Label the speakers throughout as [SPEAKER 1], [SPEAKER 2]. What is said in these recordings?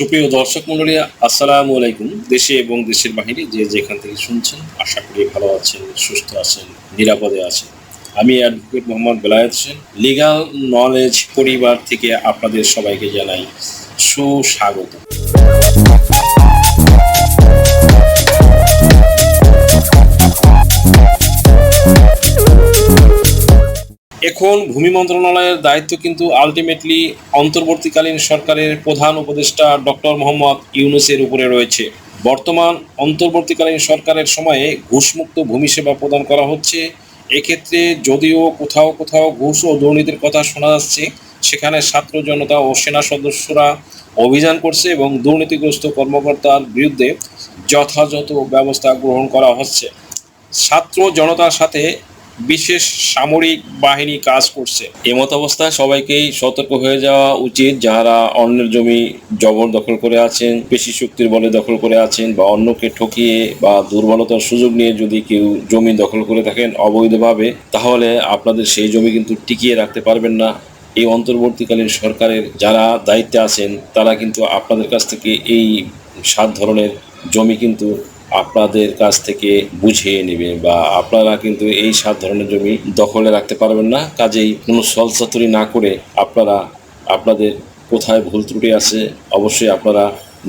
[SPEAKER 1] সুপ্রিয় দর্শক মন্ডলী আসসালামু আলাইকুম। দেশে এবং দেশের বাহিরে যে যেখান থেকে শুনছেন, আশা করি ভালো আছেন, সুস্থ আছেন, নিরাপদে আছেন। আমি advocate Mohammad Belayet Hossain. Legal knowledge পরিবার থেকে আপনাদের সবাইকে জানাই সুস্বাগত এখন ভূমি মন্ত্রণালয়ের দায়িত্ব কিন্তু আলটিমেটলি অন্তর্বর্তীকালীন সরকারের প্রধান উপদেষ্টা ডক্টর মোহাম্মদ ইউনুসের উপরে রয়েছে। বর্তমান অন্তর্বর্তীকালীন সরকারের সময়ে ঘুষমুক্ত ভূমি সেবা প্রদান করা হচ্ছে। এক্ষেত্রে যদিও কোথাও কোথাও ঘুষ ও দুর্নীতির কথা শোনা যাচ্ছে, সেখানে ছাত্র জনতা ও সেনা সদস্যরা অভিযান করছে এবং দুর্নীতিগ্রস্ত কর্মকর্তার বিরুদ্ধে যথাযথ ব্যবস্থা গ্রহণ করা হচ্ছে। ছাত্র জনতার সাথে বিশেষ সামরিক বাহিনী কাজ করছে। এমত অবস্থায় সবাইকেই সতর্ক হয়ে যাওয়া উচিত। যারা অন্যের জমি জবরদখল করে আছেন, পেশি শক্তির বলে দখল করে আছেন বা অন্যকে ঠকিয়ে বা দুর্বলতার সুযোগ নিয়ে যদি কেউ জমি দখল করে থাকেন অবৈধভাবে, তাহলে আপনাদের সেই জমি কিন্তু টিকিয়ে রাখতে পারবেন না। এই অন্তর্বর্তীকালীন সরকারের যারা দায়িত্বে আছেন, তারা কিন্তু আপনাদের কাছ থেকে এই সাত ধরনের জমি কিন্তু আপনাদের কাছ থেকে বুঝিয়ে নেবে বা আপনারা কিন্তু এই সাত ধরনের জমি দখলে রাখতে পারবেন না। কাজেই কোনো সলসাতুরি না করে আপনারা, আপনাদের কোথায় ভুল ত্রুটি আছে অবশ্যই আপনারা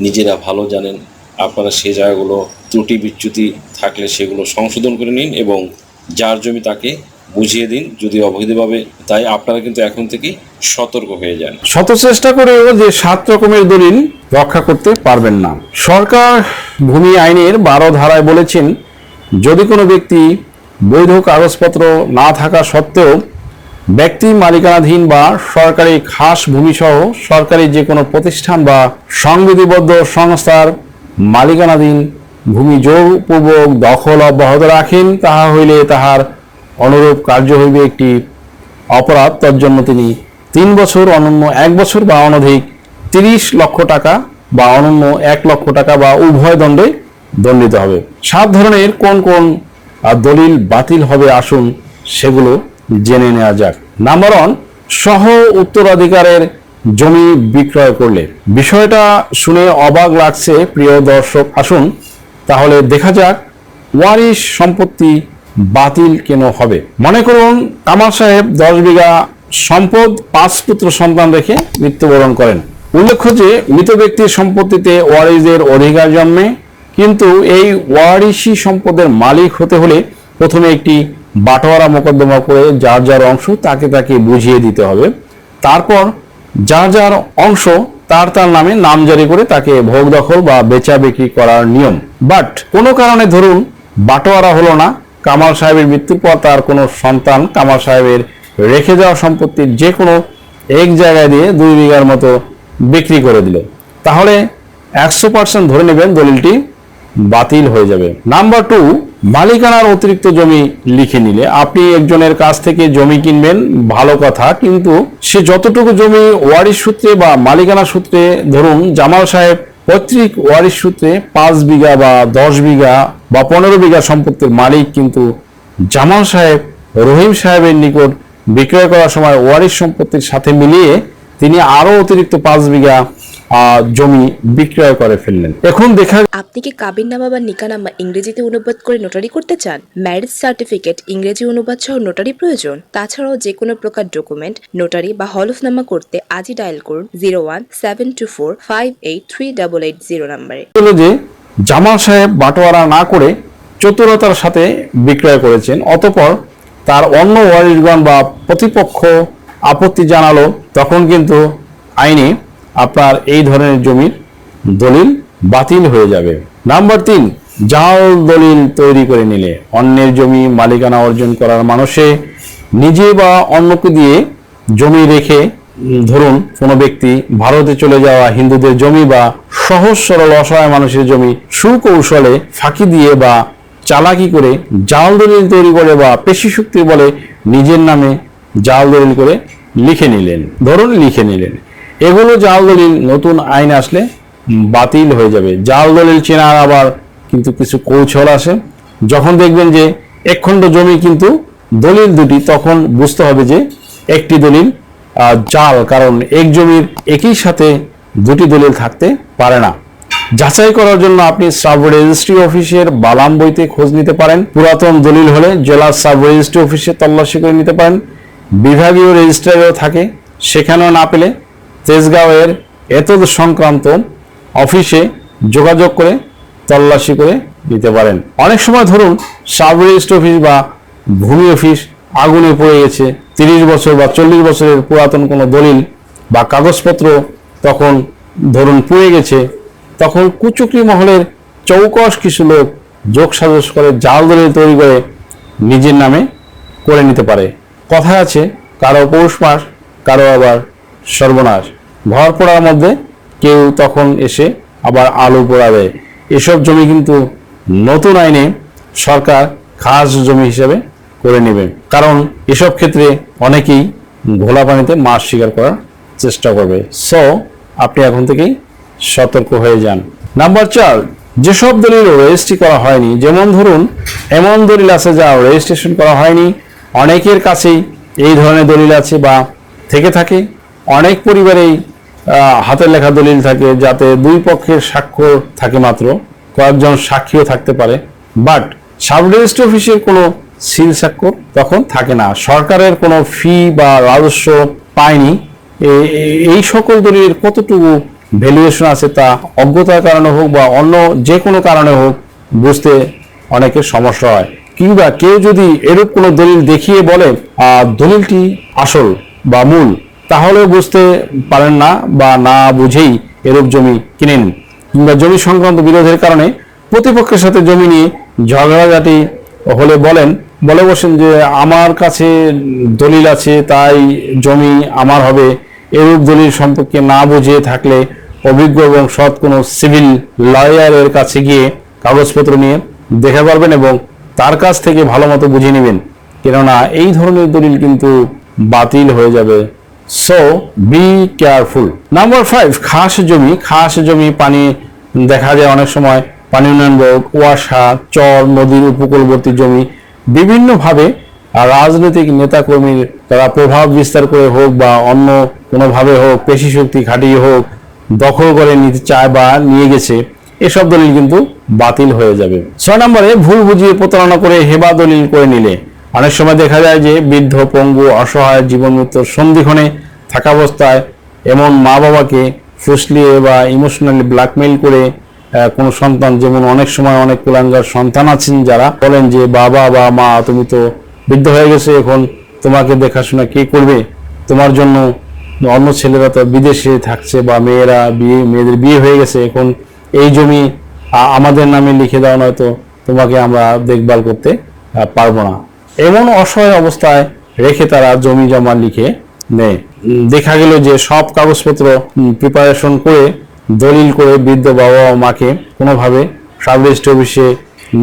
[SPEAKER 1] নিজেরা ভালো জানেন। আপনারা সেই জায়গাগুলো ত্রুটি বিচ্যুতি থাকলে সেগুলো সংশোধন করে নিন এবং যার জমি তাকে বুঝিয়ে দিন। যদি অবৈধভাবে, তাই আপনারা কিন্তু এখন থেকেই সতর্ক হয়ে যান।
[SPEAKER 2] শত চেষ্টা করেও যে সাত রকমের দলিল রক্ষা করতে পারবেন না। সরকার ভূমি আইনের বারো ধারায় বলেছেন, যদি কোনো ব্যক্তি বৈধ কাগজপত্র না থাকা সত্ত্বেও ব্যক্তি মালিকানাধীন বা সরকারি খাস ভূমিসহ সরকারি যে কোনো প্রতিষ্ঠান বা সংবিধিবদ্ধ সংস্থার মালিকানাধীন ভূমি জোরপূর্বক দখল অব্যাহত রাখেন, তাহা হইলে তাহার অনুরূপ কার্য হইবে একটি অপরাধ। তার জন্য তিনি তিন বছর, অনন্য এক বছর বা অনধিক তিরিশ লক্ষ টাকা বা অনন্য এক লক্ষ টাকা বা উভয় দণ্ডে দণ্ডিত হবে। সাত ধরনের কোন কোন দলিল বাতিল হবে আসুন সেগুলো জেনে নেওয়া যাক। নাম্বার ওয়ান সহ উত্তরাধিকারের জমি বিক্রয় করলে। বিষয়টা শুনে অবাক লাগছে প্রিয় দর্শক, আসুন তাহলে দেখা যাক ওয়ারিশ সম্পত্তি বাতিল কেন হবে। মনে করুন কামাল সাহেব দশ বিঘা সম্পদ, পাঁচ পুত্র সন্তান রেখে মৃত্যুবরণ করেন। উল্লেখ্য যে মৃত ব্যক্তির সম্পত্তিতে ওয়ারিসের অধিকার জন্মে, কিন্তু এই ওয়ারিসি সম্পদের মালিক হতে হলে প্রথমে একটি বাটোয়ারা মোকদ্দমা করে যার যার অংশ তাকে তাকে বুঝিয়ে দিতে হবে। তারপর যার যার অংশ তার তার নামে নাম জারি করে তাকে ভোগ দখল বা বেচা বিক্রি করার নিয়ম। বাট কোনো কারণে ধরুন বাটোয়ারা হলো না, কামাল সাহেবের মৃত্যুর পর তার কোনো সন্তান কামাল সাহেবের রেখে যাওয়া সম্পত্তির যে কোনো এক জায়গায় দিয়ে দুই বিঘার মতো বিক্রি করে দিল। তাহলে একশো পার্সেন্ট ধরে নেবেন দলিলটি বাতিল হয়ে যাবে। নাম্বার টু মালিকানার অতিরিক্ত জমি লিখে নিলে। আপনি একজনের কাছ থেকে জমি কিনবেন, ভালো কথা, কিন্তু সে যতটুকু জমি ওয়ারিশ সূত্রে বা মালিকানা সূত্রে, ধরুন জামাল সাহেব পৈতৃক ওয়ারিশ সূত্রে পাঁচ বিঘা বা দশ বিঘা বা পনেরো বিঘা সম্পত্তির মালিক, কিন্তু জামাল সাহেব রহিম সাহেবের নিকট বিক্রয় করার সময় ওয়ারিশ সম্পত্তির সাথে মিলিয়ে তিনি আরও অতিরিক্ত পাঁচ বিঘা জমি বিক্রয় করে ফেললেন। এখন দেখা
[SPEAKER 3] আপনি কি কাবির নামা বা নিকানামা ইংরেজিতে অনুবাদ করে নোটারি করতে চান? ম্যারেজ সার্টিফিকেট ইংরেজি অনুবাদ সহ নোটারি প্রয়োজন। তাছাড়াও যে কোনো প্রকার ডকুমেন্ট নোটারি বা হলফনামা করতে আজই ডায়াল করুন zero one seven two four five eight three double eight zero নাম্বারে
[SPEAKER 2] হলো যে জামাল সাহেব বাটোয়ারা না করে চতুরতার সাথে বিক্রয় করেছেন অতপর তার অন্য ওয়ারিশগণ বা প্রতিপক্ষ আপত্তি জানালো, তখন কিন্তু আইনে আপনার এই ধরনের জমির দলিল বাতিল হয়ে যাবে। নাম্বার তিন, জাল দলিল তৈরি করে নিলে, অন্যের জমি মালিকানা অর্জন করার মানুষে নিজে বা অন্যকে দিয়ে জমি রেখে, ধরুন কোনো ব্যক্তি ভারতে চলে যাওয়া হিন্দুদের জমি বা সহজ সরল অসহায় মানুষের জমি সুকৌশলে ফাঁকি দিয়ে বা চালাকি করে জাল দলিল তৈরি করে বা পেশি শক্তি বলে নিজের নামে জাল দলিল করে লিখে নিলেন, ধরুন লিখে নিলেন। এগুলো জাল দলিল, নতুন আইন আসলে বাতিল হয়ে যাবে। জাল দলিল চেনার আবার কিন্তু কিছু কৌশল আছে যখন দেখবেন যে একখণ্ড জমি কিন্তু দলিল দুটি, তখন বুঝতে হবে যে একটি দলিল জাল, কারণ এক জমির একই সাথে দুটি দলিল থাকতে পারে না। যাচাই করার জন্য আপনি সাব রেজিস্ট্রি অফিসের বালাম বইতে খোঁজ নিতে পারেন। পুরাতন দলিল হলে জেলার সাব রেজিস্ট্রি অফিসে তল্লাশি করে নিতে পারেন। বিভাগীয় রেজিস্ট্রারও থাকে। সেখানেও না পেলে তেজগাঁওয়ের এতদ সংক্রান্ত অফিসে যোগাযোগ করে, তল্লাশি করে নিতে পারেন। অনেক সময় ধরুন সাব রেজিস্ট্রি অফিস বা ভূমি অফিস আগুনে পড়ে গেছে, তিরিশ বছর বা চল্লিশ বছরের পুরাতন কোনো দলিল বা কাগজপত্র তখন ধরুন পুড়ে গেছে, তখন কুচুকরি মহলের চৌকস কিছু লোক যোগ সাজস করে জাল দলিল তৈরি করে নিজের নামে করে নিতে পারে। কথা আছে, কারও পৌষ মাস, কারও আবার সর্বনাশ। ঘর পড়ার মধ্যে কেউ তখন এসে আবার আলু পোড়াবে। এসব জমি কিন্তু নতুন আইনে সরকার খাস জমি হিসেবে করে নেবে। কারণ এসব ক্ষেত্রে অনেকেই ঘোলা পানিতে মাছ শিকার করার চেষ্টা করবে। সো আপনি এখন থেকেই সতর্ক হয়ে যান। নাম্বার চার, যেসব দলিল রেজিস্ট্রি করা হয়নি, যেমন ধরুন, এমন দলিল আছে যা রেজিস্ট্রেশন করা হয়নি অনেকের কাছেই এই ধরনের দলিল আছে বা থেকে থাকে। অনেক পরিবারেই হাতের লেখা দলিল থাকে যাতে দুই পক্ষের সাক্ষ্য থাকে মাত্র, কয়েকজন সাক্ষীও থাকতে পারে। বাট সাব রেজিস্ট্রি অফিসের কোনো সিল স্বাক্ষর তখন থাকে না। সরকারের কোনো ফি বা রাজস্ব পায়নি। এই সকল দলিলের কতটুকু ভ্যালুয়েশন আছে তা অজ্ঞতার কারণে হোক বা অন্য যে কোনো কারণে হোক বুঝতে অনেকের সমস্যা হয়। কিংবা কেউ যদি এরূপ কোনো দলিল দেখিয়ে বলে দলিলটি আসল বা মূল, তাহলেও বুঝতে পারেন না বা না বুঝেই এরূপ জমি কিনেন। কিংবা জমি সংক্রান্ত বিরোধের কারণে প্রতিপক্ষের সাথে জমি নিয়ে ঝগড়াঝাটি হলে বলেন, বলে বসেন যে, আমার কাছে দলিল আছে, তাই জমি আমার হবে। এরূপ দলিল সম্পর্কে না বুঝে থাকলে অভিজ্ঞ এবং সৎ কোনো সিভিল লয়ারের কাছে গিয়ে কাগজপত্র নিয়ে দেখা করবেন এবং তার কাছ থেকে ভালো মতো বুঝে নেবেন। কেননা এই ধরনের দলিল কিন্তু বাতিল হয়ে যাবে। So be careful number five খাস জমি। খাস জমি পানি দেখা যায় অনেক সময়। পানি উন্নয়ন বোর্ড কুয়াশা, চর, নদীর উপকূলবর্তী জমি বিভিন্নভাবে রাজনৈতিক নেতাকর্মীর তারা প্রভাব বিস্তার করে হোক বা অন্য কোনোভাবে হোক পেশি শক্তি খাটিয়ে হোক, দখল করে নিতে চায় বা নিয়ে গেছে। এসব দলিল কিন্তু বাতিল হয়ে যাবে। ছয় নম্বরে, ভুল বুঝিয়ে প্রতারণা করে হেবা দলিল করে নিলে। অনেক সময় দেখা যায় যে, বৃদ্ধ, পঙ্গু, অসহায় জীবন মৃত্যুর সন্ধিক্ষণে থাকা অবস্থায় এমন মা বাবাকে ফুসলিয়ে বা ইমোশনালি ব্ল্যাকমেইল করে কোনো সন্তান, যেমন অনেক সময় অনেক কুলাঙ্গার সন্তান আছেন যারা, বলেন যে, বাবা বা মা, তুমি তো বৃদ্ধ হয়ে গেছে, এখন তোমাকে দেখাশোনা কে করবে? তোমার জন্য অন্য ছেলেরা তো বিদেশে থাকছে বা মেয়েরা বিয়ে, মেয়েদের বিয়ে হয়ে গেছে, এখন এই জমি আমাদের নামে লিখে দাও নয়তো তোমাকে আমরা দেখভাল করতে পারব না। এমন অসহায় অবস্থায় রেখে তারা জমি জমা লিখে নেয়। দেখা গেল যে সব কাগজপত্র প্রিপারেশন করে, দলিল করে বৃদ্ধ বাবা মাকে কোনোভাবে সাব রেজিস্ট্রি অফিসে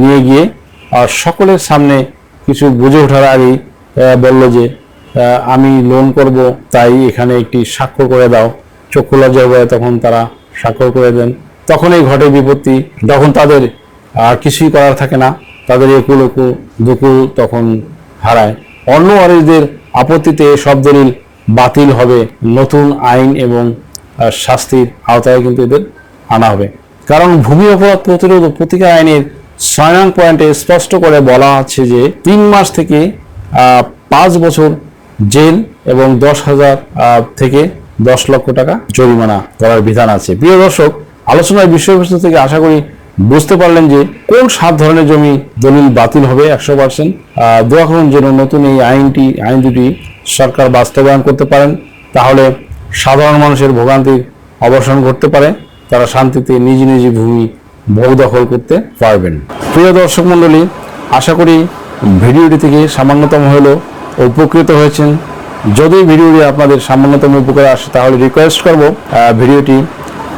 [SPEAKER 2] নিয়ে গিয়ে আর সকলের সামনে কিছু বুঝে ওঠার আগেই বলল যে আমি লোন করব, তাই এখানে একটি স্বাক্ষর করে দাও। চক্ষু লজ্জা হয়ে তখন তারা স্বাক্ষর করে দেন। তখনই ঘটে বিপত্তি, তখন তাদের আর কিছুই করার থাকে না। তাদের একুল একু দুকুল তখন হারায়। অন্য ওয়ারিসদের আপত্তিতে সব দলিল বাতিল হবে। নতুন আইন এবং শাস্তির আওতায় কিন্তু এদের আনা হবে। কারণ ভূমি অপরাধ প্রতিরোধ ও প্রতিকার আইনের ছয় পয়েন্টে স্পষ্ট করে বলা আছে যে, তিন মাস থেকে পাঁচ বছর জেল এবং দশ হাজার থেকে দশ লক্ষ টাকা জরিমানা করার বিধান আছে। প্রিয় দর্শক আলোচনার বিষয়বস্তু থেকে আশা করি বুঝতে পারলেন যে কোন সাত ধরনের জমি দলিল বাতিল হবে একশো পার্সেন্ট। দোয়া করুন যেন নতুন এই আইনটি, আইন দুটি সরকার বাস্তবায়ন করতে পারেন। তাহলে সাধারণ মানুষের ভোগান্তির অবসান ঘটতে পারে। তারা শান্তিতে নিজ নিজ ভূমি ভোগ দখল করতে পারবেন। প্রিয় দর্শক মণ্ডলী, আশা করি ভিডিওটি থেকে সামান্যতম হলেও উপকৃত হয়েছেন। যদি ভিডিওটি আপনাদের সামান্যতম উপকারে আসে, তাহলে রিকোয়েস্ট করব ভিডিওটি